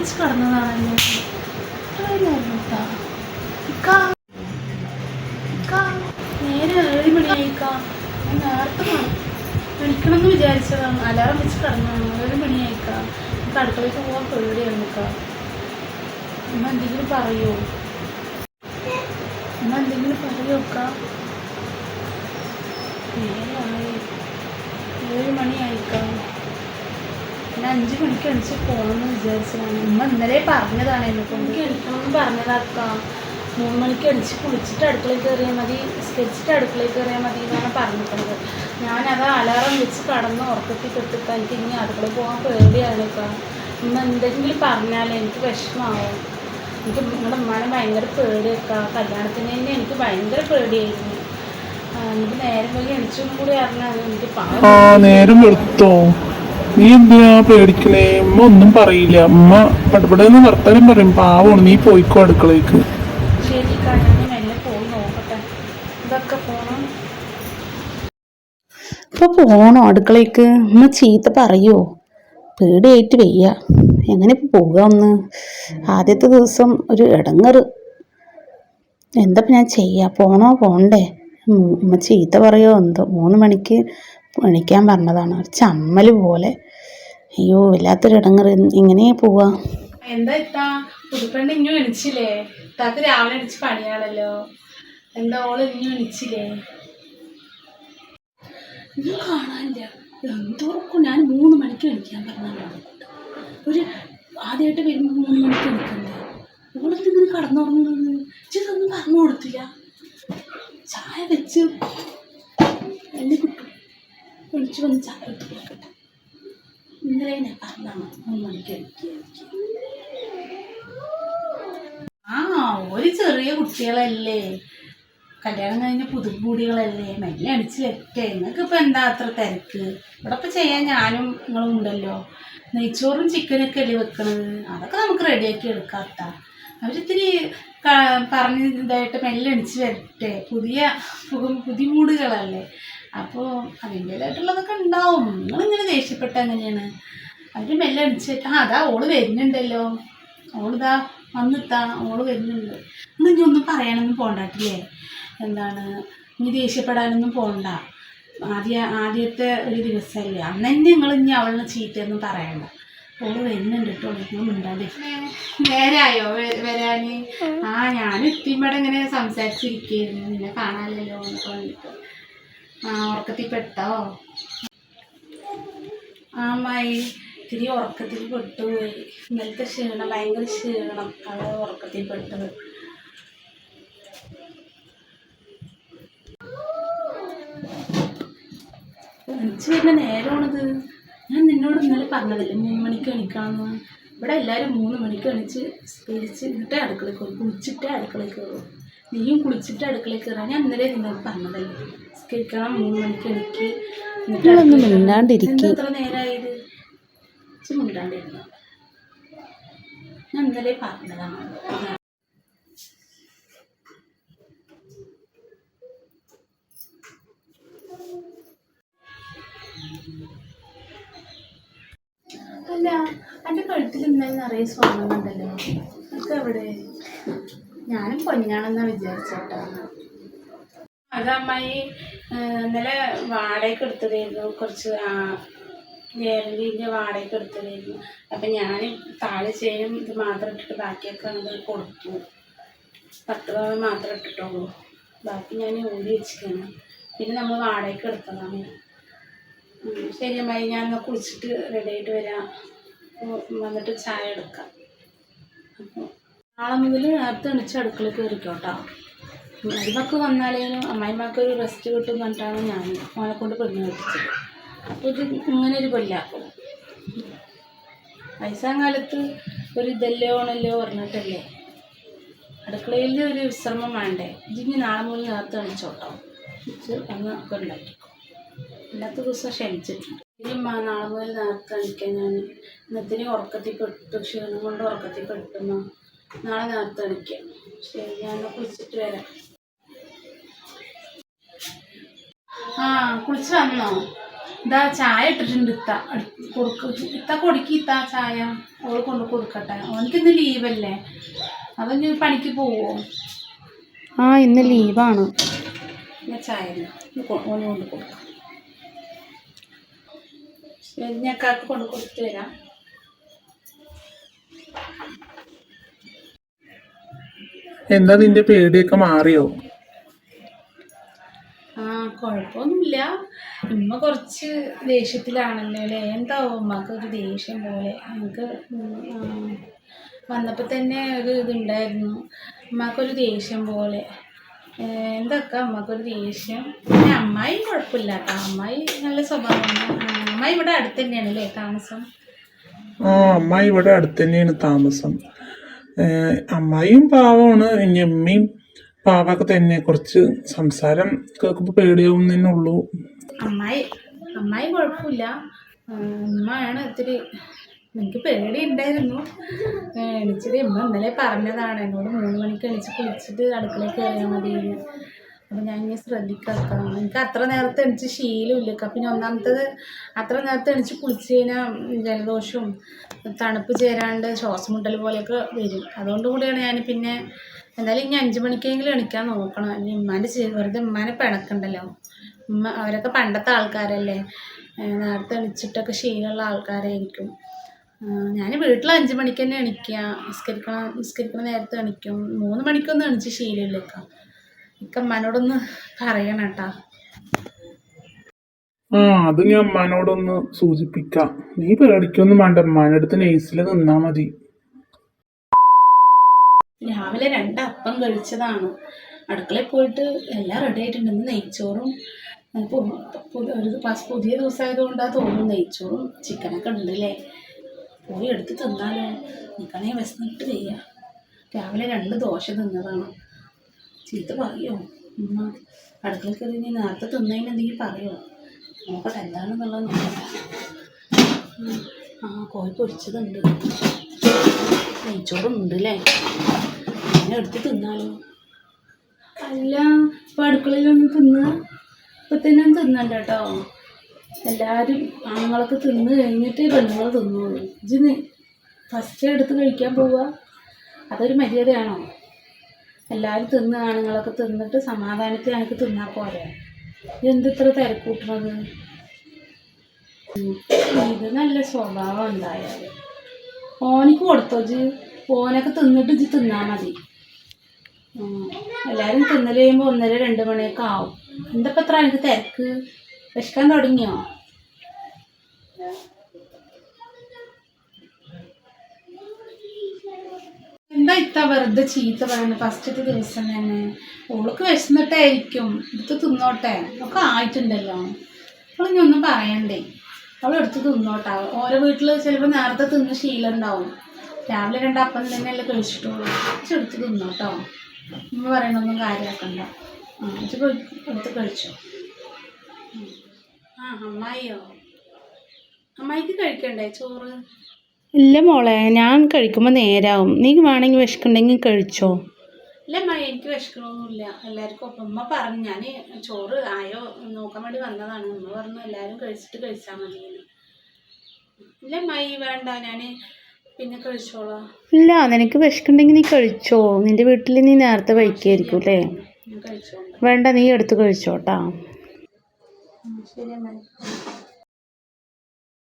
വെച്ച് കിടന്നതാണല്ലോ നേരെ ഏഴ് മണിയായിക്കാ നേരത്തെ കാണും വിളിക്കണമെന്ന് വിചാരിച്ചതാണ്. അലാറം വെച്ച് കിടന്നതാണ് ഏഴ് മണിയായിക്കാ നമുക്ക് അടുക്കളയ്ക്ക് പോകാൻ പേടിയാണ് നിൽക്കുക അമ്മ എന്തെങ്കിലും പറയോ? അമ്മ എന്തെങ്കിലും പറയുമോ അക്ക ഏഴായി ഏഴ് മണിയായിക്കാം പിന്നെ അഞ്ച് മണിക്ക് എണിച്ച് പോകണമെന്ന് വിചാരിച്ചതാണ്. ഉമ്മ ഇന്നലെ പറഞ്ഞതാണ് എന്നെ കൊണ്ട്. എനിക്ക് എണിക്കണമെന്ന് പറഞ്ഞതാക്കാം. മൂന്ന് മണിക്ക് എണിച്ച് കുളിച്ചിട്ട് അടുക്കളയിൽ കയറിയാൽ മതി സ്കെച്ചിട്ട് അടുക്കളയിൽ കയറിയാൽ മതി എന്നാണ് പറഞ്ഞിട്ടുള്ളത് ഞാനത് അലാറം വെച്ച് കടന്ന് ഉറക്കത്തിൽ കെട്ടിട്ട് എനിക്ക് ഇനി അടുക്കളയിൽ പോകാൻ പേടിയാണേക്കാം. ഇന്ന് എന്തെങ്കിലും പറഞ്ഞാലേ എനിക്ക് വിഷമാവും. എനിക്ക് നിങ്ങളുടെ ഉമ്മാനെ ഭയങ്കര പേടിയൊക്കാം. കല്യാണത്തിന് തന്നെ എനിക്ക് ഭയങ്കര പേടിയായിരുന്നു. എനിക്ക് നേരം വഴി എണിച്ചും കൂടി അറിഞ്ഞാൽ എനിക്ക് പറഞ്ഞു ആ നേരം വെളുത്തോ? നീ എന്തിനാ പേടിക്കണേ? അമ്മ ഒന്നും പറയില്ല. ഉമ്മ പടപടെന്ന് വർത്താനം പറയും. പാവമാണ്. നീ പോയിക്കോ അടുക്കളയ്ക്ക് പോണം. ഇപ്പൊ പോണോ അടുക്കളയ്ക്ക് ഉമ്മ ചീത്ത പറയോ? പേടിയായിട്ട് വയ്യ. എങ്ങനെ ഇപ്പൊ പോകാം ഒന്ന് ആദ്യത്തെ ദിവസം ഒരു ഇടങ്ങറ് എന്താ ഞാൻ ചെയ്യാ? പോണോ? പോണ്ടേ. അമ്മ ഉമ്മ ചീത്ത പറയോ? എന്തോ? മൂന്ന് മണിക്ക് എണിക്കാൻ പറഞ്ഞതാണ്. ഒരു ചമ്മൽ പോലെ. അയ്യോ വല്ലാത്തൊരു ഇടങ്ങറ്. ഇങ്ങനെ പോവാ? എന്താ ഇത്താ? പുതുപ്പെണ്ണ് ഇഞ്ഞു എണിച്ചില്ലേ? രാവിലെ എണിച്ച് പണിയാണല്ലോ. എന്താ ഓൾ ഇഞ്ഞു എണിച്ചില്ലേ? ഇഞ്ഞു കാണാനില്ല. എന്തോർക്കും ഞാൻ മൂന്ന് മണിക്ക് എണിക്കാൻ പറഞ്ഞതാണ് ഒരു ആദ്യമായിട്ട് വരുമ്പോൾ മൂന്ന് മണിക്ക് എണിക്കണ്ടേ? ഓളെന്ത് ഇങ്ങനെ കടന്നുറങ്ങുന്നത് ഇതൊന്നും പറഞ്ഞു കൊടുത്തില്ല. ചായ വെച്ച്. എണിച്ച് വന്ന് ചായ ഇന്നലെ ആ ഒരു ചെറിയ കുട്ടികളല്ലേ. കല്യാണം കഴിഞ്ഞ പുതുകൂടികളല്ലേ മെല്ലെ അടിച്ച് വെക്കേ നിങ്ങൾക്ക് ഇപ്പം എന്താ അത്ര തിരക്ക്? ഇവിടെ ഇപ്പം ചെയ്യാൻ ഞാനും നിങ്ങളും ഉണ്ടല്ലോ. നെയ്ച്ചോറും ചിക്കനൊക്കെ അല്ലേ വെക്കണത്? അതൊക്കെ നമുക്ക് റെഡിയാക്കി എടുക്കാത്ത അവരിത്തിരി പറഞ്ഞ് ഇതായിട്ട് മെല്ലെ അടിച്ച് വരട്ടെ. പുതിയ പുതിയ പുതിമൂടുകളല്ലേ. അപ്പോൾ അതിന്റേതായിട്ടുള്ളതൊക്കെ ഉണ്ടാവും. നിങ്ങളിങ്ങനെ ദേഷ്യപ്പെട്ട എങ്ങനെയാണ്? അവർ മെല്ലെ അടിച്ചിട്ട് ആ അതാ ഓൾ വരുന്നുണ്ടല്ലോ. ഓളിതാ വന്നിട്ടാ ഓൾ വരുന്നുണ്ട്. ഇന്ന് ഇനി ഒന്നും പറയാനൊന്നും പോണ്ടാട്ടില്ലേ? എന്താണ്? ഇനി ദേഷ്യപ്പെടാനൊന്നും പോണ്ട. ആദ്യ ആദ്യത്തെ ഒരു ദിവസമല്ലേ അന്ന് തന്നെ നിങ്ങൾ ഇനി അവളെ ചീത്തയൊന്നും പറയണ്ട. ഓൾ വരുന്നുണ്ട് കേട്ടോ നിങ്ങൾ മിണ്ടാതെ. നേരായോ വരാന്? ആ ഞാൻ ഇത്തിമ്പടെ ഇങ്ങനെ സംസാരിച്ചിരിക്കുന്നു നിന്നെ കാണാനല്ലോ എന്നൊക്കെ വന്നിട്ട് ആ ഉറക്കത്തിൽ പെട്ടോ ആ അമ്മായി ഇത്തിരി ഉറക്കത്തിൽ പെട്ടുപോയി ഇന്നലത്തെ ക്ഷീണം ഭയങ്കര ക്ഷീണം. അത് ഉറക്കത്തിൽ പെട്ടത് എണിച്ച് വരുന്ന നേരമാണത്. ഞാൻ നിന്നോട് ഇന്നലെ പറഞ്ഞതല്ലേ മൂന്ന് മണിക്ക് എണിക്കാമെന്ന് ഇവിടെ എല്ലാവരും മൂന്ന് മണിക്ക് എണിച്ച് സ്പിരിച്ച് ഇട്ടേ അടുക്കളയിൽ കയറും കുളിച്ചിട്ടേ അടുക്കളയിൽ കയറും. നീയും കുളിച്ചിട്ട് അടുക്കളയിൽ കയറാൻ. ഞാൻ ഇന്നലെ നിന്നോട് പറഞ്ഞതല്ലേ സ്കരിക്കണം മൂന്ന് മണിക്ക് എനിക്ക് നിങ്ങളൊന്ന് ഇത്ര നേരമായത് ഇച്ചിരി മിണ്ടാണ്ടിരുന്നു? ഞാൻ ഇന്നലെ പറഞ്ഞതാണ്. അല്ല എന്റെ കഴുത്തിൽ ഇന്നലെ നിറയെ സ്വർണം കണ്ടല്ലോ. അതൊക്കെ എവിടെ ഞാനും പൊന്നാണെന്നാ വിചാരിച്ചോട്ടോ. അത് അമ്മായി ഇന്നലെ വാടകയ്ക്ക് എടുത്തതായിരുന്നു. കുറച്ച് ഗ്യാരണ്ടീന്റെ വാടകയ്ക്ക് എടുത്തതായിരുന്നു. അപ്പം ഞാൻ താഴെ ചെയ്യും ഇത് മാത്രം ഇട്ടിട്ട് ബാക്കിയൊക്കെ അങ്ങോട്ട് കൊടുത്തു. പത്ത് പവൻ മാത്രം ഇട്ടിട്ടുള്ളൂ. ബാക്കി ഞാൻ ഊരി വെച്ചിരിക്കണം. പിന്നെ നമ്മൾ വാടകയ്ക്ക് എടുത്തതാണ്. ശരി അമ്മായി ഞാൻ എന്നാൽ കുളിച്ചിട്ട് റെഡി ആയിട്ട് വരാം. വന്നിട്ട് ചായ എടുക്കാം. അപ്പോൾ നാളെ മുതൽ നേരത്തെ എണിച്ച് അടുക്കളയിൽ കയറിക്കോട്ടോ മരുമക്ക് വന്നാലേനും അമ്മായിമാർക്ക് ഒരു റെസ്റ്റ് കിട്ടും പറഞ്ഞിട്ടാണ് ഞാൻ മോനെ കൊണ്ട് പെണ്ണ് കെട്ടിച്ചത്. അപ്പോൾ ഇത് ഇങ്ങനെ ഒരു കൊല്ലാക്കും വയസ്സാം കാലത്ത് ഒരു ഇതല്ലോ ആണല്ലോ പറഞ്ഞിട്ടല്ലേ. അടുക്കളയിൽ ഒരു വിശ്രമം വേണ്ടേ. ഇതിന് നാളെ മുതൽ നേരത്തെ എണിച്ചോട്ടോ. അന്ന് ഒക്കെ ഉണ്ടാക്കിക്കോ അല്ലാത്ത ദിവസം ക്ഷണിച്ചിട്ടുണ്ട് നാളെ മുതൽ നേരത്തെ എണിക്കാൻ ഞാൻ ഇന്നത്തിന് ഉറക്കത്തിൽ പെട്ടു ക്ഷീണം കൊണ്ട് ഉറക്കത്തിൽ പെട്ടുന്നു? നാളെ നേരത്തെ അടിക്കാം ശരി ഞാൻ കുളിച്ചിട്ട് വരാം. ആ കുളിച്ച് വന്നോ? ഇതാ ചായ ഇട്ടിട്ടുണ്ട് ഇത്ത. കൊടുക്ക. ഇത്ത കൊടുക്കി ഇത്ത ചായ. അവൾ കൊണ്ട് കൊടുക്കട്ടെ. ഓനിക്കിന്ന് ലീവല്ലേ അവൻ പണിക്ക് പോവോ? ആ ഇന്ന് ലീവാണ് ചായ. ഓന് കൊണ്ട് കൊടുക്കാം. ഞാൻ കാക്ക് കൊണ്ട് കൊടുത്തു തരാം എന്താ നിന്റെ പേടിയൊക്കെ മാറിയോ? ആ കുഴപ്പമൊന്നുമില്ല ഉമ്മ കുറച്ച് ദേഷ്യത്തിലാണല്ലോ അല്ലേ എന്താവും ഉമ്മക്ക് ഒരു ദേഷ്യം പോലെ? നമുക്ക് വന്നപ്പോൾ തന്നെ ഒരു ഇതുണ്ടായിരുന്നു. ഉമ്മക്കൊരു ദേഷ്യം പോലെ. എന്തൊക്കെ അമ്മക്കൊരു ദേഷ്യം? പിന്നെ അമ്മായി കുഴപ്പമില്ല കേട്ടോ അമ്മായി നല്ല സ്വഭാവമാണ്. അമ്മായി ഇവിടെ അടുത്ത് തന്നെയാണ് അല്ലേ താമസം? ആ അമ്മായി ഇവിടെ അടുത്ത് തന്നെയാണ് താമസം. അമ്മായിയും പാവമാണ്. ഇനി അമ്മയും പാവൊക്കെ തന്നെ കുറച്ച് സംസാരം കേൾക്കുമ്പോൾ പേടിയാവുന്നതന്നെ ഉള്ളൂ. അമ്മായി അമ്മായി കുഴപ്പമില്ല. അമ്മയാണ് ഇത്തിരി എനിക്ക് പേടി ഉണ്ടായിരുന്നു എണിച്ചിട്ട് ഉമ്മ ഇന്നലെ പറഞ്ഞതാണ് എന്നോട് മൂന്ന് മണിക്ക് എണിച്ച് കുളിച്ചിട്ട് അടുക്കളയിൽ കയറിയാൽ മതി അപ്പം ഞാൻ ഇനി ശ്രദ്ധിക്കാം എനിക്ക് അത്ര നേരത്തെ എണിച്ച് ശീലമില്ല. പിന്നെ ഒന്നാമത്തത് അത്ര നേരത്തെ എണിച്ച് കുളിച്ച് കഴിഞ്ഞാൽ ജലദോഷവും തണുപ്പ് ചേരാണ്ട് ശ്വാസം മുട്ടൽ പോലെയൊക്കെ വരും. അതുകൊണ്ട് കൂടിയാണ് ഞാൻ പിന്നെ എന്തായാലും ഇനി അഞ്ച് മണിക്കെങ്കിലും എണിക്കാൻ നോക്കണം. ഇനി ഉമ്മാന്റെ വെറുതെ ഉമ്മാനെ പിണക്കണ്ടല്ലോ. ഉമ്മ അവരൊക്കെ പണ്ടത്തെ ആൾക്കാരല്ലേ. നേരത്തെ എണിച്ചിട്ടൊക്കെ ശീലമുള്ള ആൾക്കാരായിരിക്കും. ഞാൻ വീട്ടിൽ അഞ്ച് മണിക്ക് തന്നെ എണിക്കുക നിസ്കരിക്കണം നിസ്കരിക്കണ നേരത്തെ എണിക്കും. മൂന്ന് മണിക്കൊന്നും എണിച്ച് ശീലമില്ല അമ്മനോടൊന്ന് പറയണം കേട്ടാ ആ അത് ഞാൻ അമ്മാനോടൊന്ന് സൂചിപ്പിക്കാം. നീ പേടിക്കൊന്നും വേണ്ട അമ്മാന്റെ അടുത്ത് നെയ്സിൽ നിന്നാ മതി. രാവിലെ രണ്ട് അപ്പം കഴിച്ചതാണ്. അടുക്കളയിൽ പോയിട്ട് എല്ലാം റെഡി ആയിട്ടുണ്ട്. ഇന്ന് നെയ്ച്ചോറും ഒരു പസ് പുതിയ ദിവസമായതുകൊണ്ടാ തോന്നുന്നു നെയ്ച്ചോറും ചിക്കനൊക്കെ ഉണ്ടല്ലേ പോയി എടുത്ത് തിന്നാലോ. നിൽക്കണേ വിശന്നിട്ട് വയ്യ. രാവിലെ രണ്ട് ദോശ തിന്നതാണ്. ചീത്ത പറയോ? ഉമ്മ അടുക്കള കയറി നീ നേരത്തെ തിന്നതിന് എന്തെങ്കിലും പറയോ? നോക്കട്ടെ എന്താണെന്നുള്ളത്. ആ കോഴി പൊരിച്ചതുണ്ട്. നെയ്ച്ചോറും ഉണ്ട് അല്ലേ എന്നെ എടുത്ത് തിന്നാലോ? അല്ല ഇപ്പൊ അടുക്കളയിലൊന്ന് തിന്ന്? ഇപ്പൊ തന്നെ തിന്നണ്ട കേട്ടോ. എല്ലാവരും ആണുങ്ങളൊക്കെ തിന്ന് കഴിഞ്ഞിട്ട് പെണ്ണുങ്ങൾ തിന്നുള്ളൂ ഇജ്ജ് ഫസ്റ്റ് എടുത്ത് കഴിക്കാൻ പോവുക അതൊരു മര്യാദയാണോ? എല്ലാവരും തിന്ന് ആണുങ്ങളൊക്കെ തിന്നിട്ട് സമാധാനത്തിൽ എനിക്ക് തിന്നാൽ പോരെ. എന്ത് ഇത്ര തിരക്കൂട്ടണത് ഇത് നല്ല സ്വഭാവം ഉണ്ടായാൽ ഓനിക്ക് കൊടുത്തോ ജി ഓനൊക്കെ തിന്നിട്ട് ജി തിന്നാൽ മതി. എല്ലാവരും തിന്നൽ കഴിയുമ്പോൾ ഒന്നര രണ്ട് മണിയൊക്കെ ആവും. എന്തപ്പോൾ എത്ര എനിക്ക് തിരക്ക്? വിശക്കാൻ തുടങ്ങിയോ? എന്താ ഇത്ത വെറുതെ ചീത്ത പറയുന്നത് ഫസ്റ്റത്തെ ദിവസം തന്നെ. ഓൾക്ക് വിശന്നിട്ടായിരിക്കും. എടുത്ത് തിന്നോട്ടെ. ഒക്കെ ആയിട്ടുണ്ടല്ലോ. അവളിനി ഒന്നും പറയണ്ടേ. അവളെടുത്ത് തിന്നോട്ടെ. ഓരോ വീട്ടിൽ ചിലപ്പോൾ നേരത്തെ തിന്ന് ശീലം ഉണ്ടാവും. രാവിലെ രണ്ട് അപ്പം തന്നെയല്ലേ കഴിച്ചിട്ടുള്ളൂ. എടുത്ത് തിന്നോട്ടോ. ഉമ്മ പറയണൊന്നും കാര്യമാക്കണ്ട ആ എടുത്ത് കഴിച്ചോ. ആ അമ്മായിയോ? അമ്മായിക്ക് കഴിക്കണ്ടേ ചോറ്? ഇല്ല മോളെ ഞാൻ കഴിക്കുമ്പോൾ നേരാവും. നീ വേണമെങ്കിൽ വിശക്കുണ്ടെങ്കിൽ കഴിച്ചോ. ഇല്ല അമ്മായി എനിക്ക് വിശക്കണമൊന്നുമില്ല എല്ലാവർക്കും ഒപ്പം. അമ്മ പറഞ്ഞു ഞാൻ ചോറ് ആയോ നോക്കാൻ വേണ്ടി വന്നതാണ്. ഉമ്മ പറഞ്ഞു എല്ലാവരും കഴിച്ചിട്ട് കഴിച്ചാൽ മതി. ഇല്ല മൈ വേണ്ട ഞാൻ പിന്നെ കഴിച്ചോളാം. ഇല്ല നിനക്ക് വിശക്കുണ്ടെങ്കിൽ നീ കഴിച്ചോ. നിന്റെ വീട്ടിൽ നീ നേരത്തെ വൈക്കായിരിക്കും അല്ലേ? വേണ്ട നീ എടുത്ത് കഴിച്ചോട്ടാ. ശരി